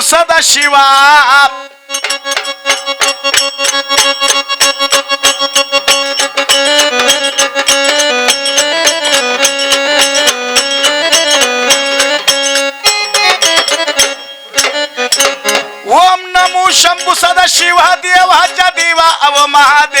सदाशिवा. ओम नमो शंभू सदाशिवा देवाच्या देवा अव महादेव.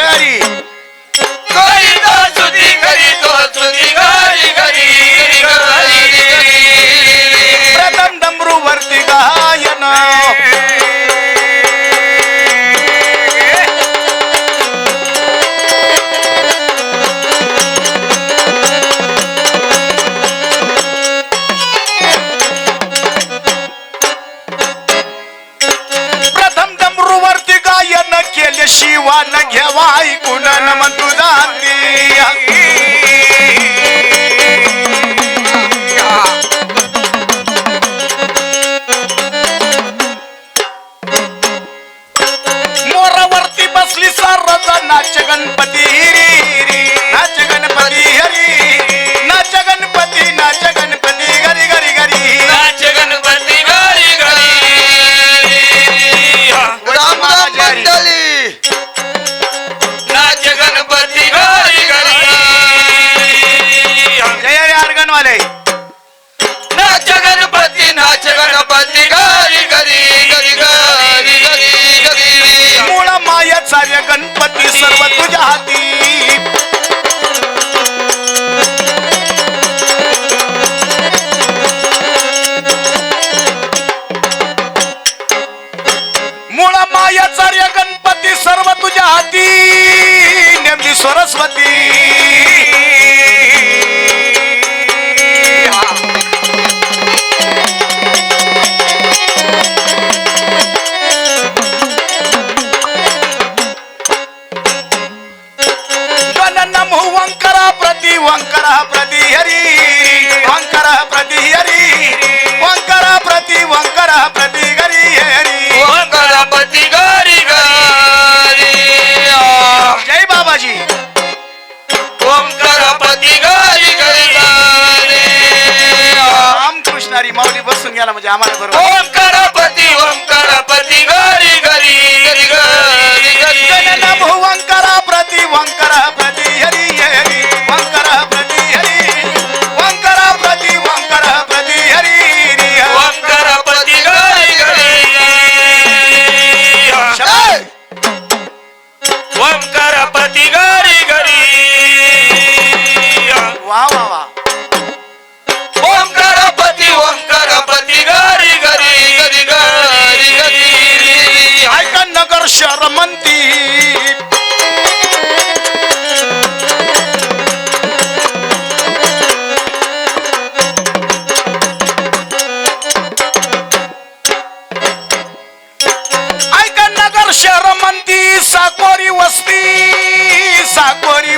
daddy. ಭಾಗ್ಯವಾಯಿ ಗುಣನ ಮತ್ತು ದಾಂತಿಯ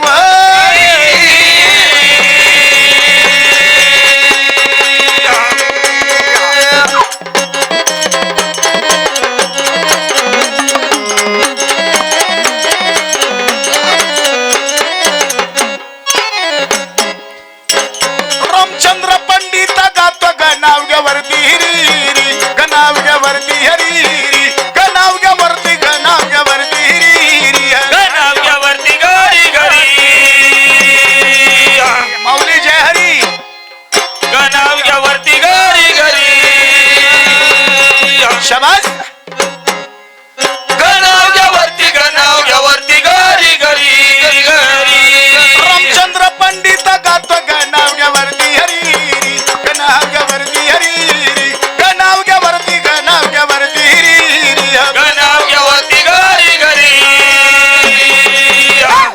What? शबाज गणावरती गणावरती घरी घरी घरी रामचंद्र पंडित गातो गणावरती हरी गणावरती हरी गणावरती गणावरती हरी गणावरती घरी घरी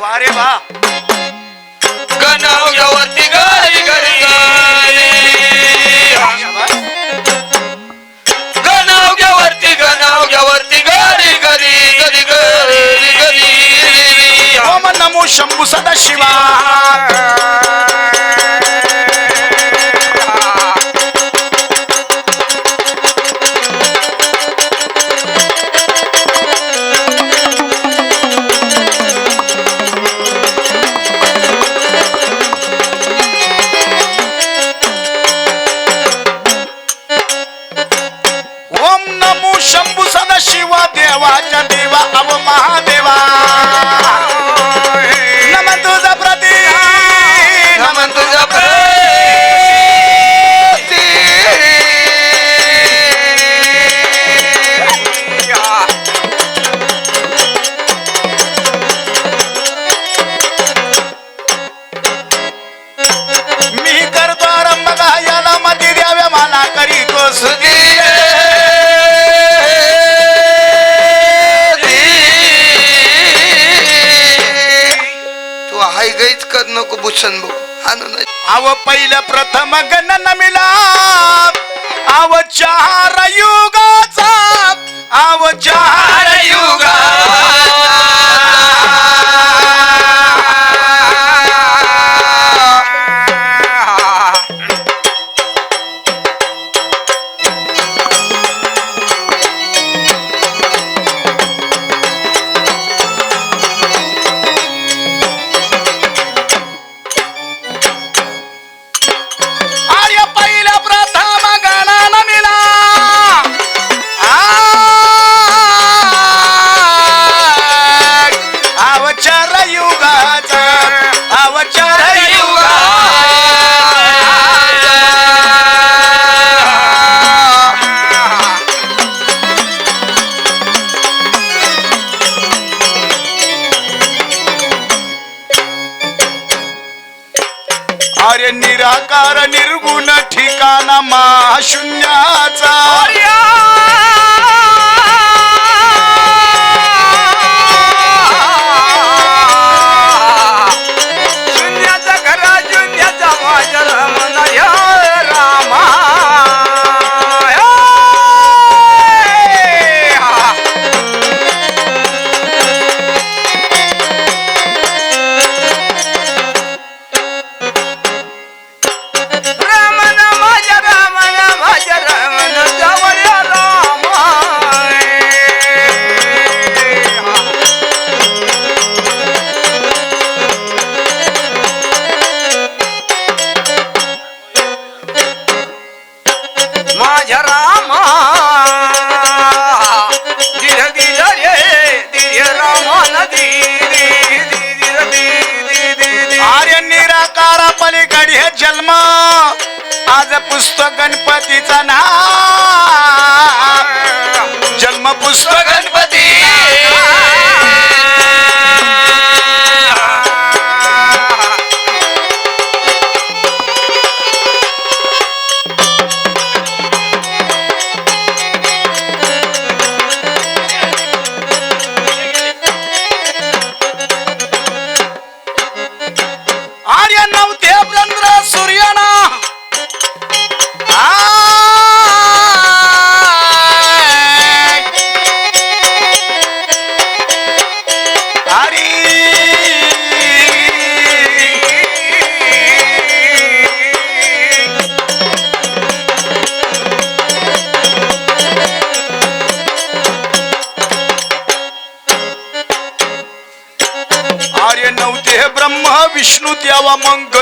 वारे वा. गणावरती नमो शंभू सदा शिवा गैच कर नको भूषण भाऊ. आणू आव पहिलं प्रथम गणन मिला आव चार युगाचा. आव चार युगा हे जन्म आज पुस्तक गणपतीचा ना. जन्म पुस्तक गणपती among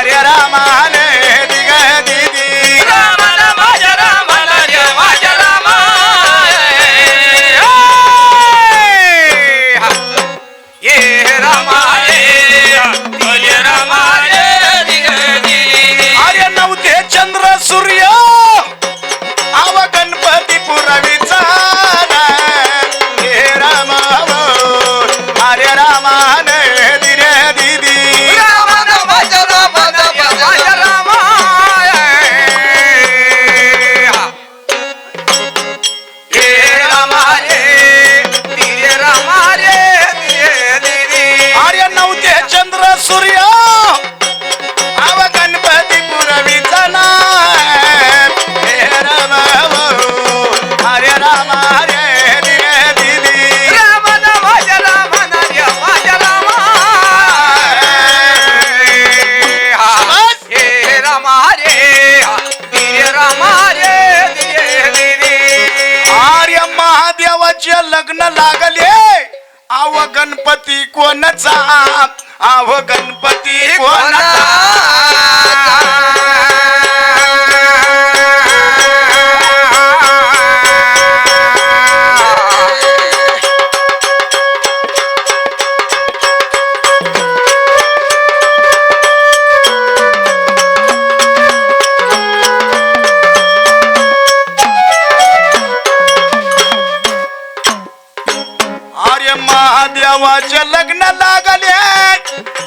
ஆரிய ராமான गणपती कोणचा? आव गणपती कोणाचा? भावाच्या लग्न लागले.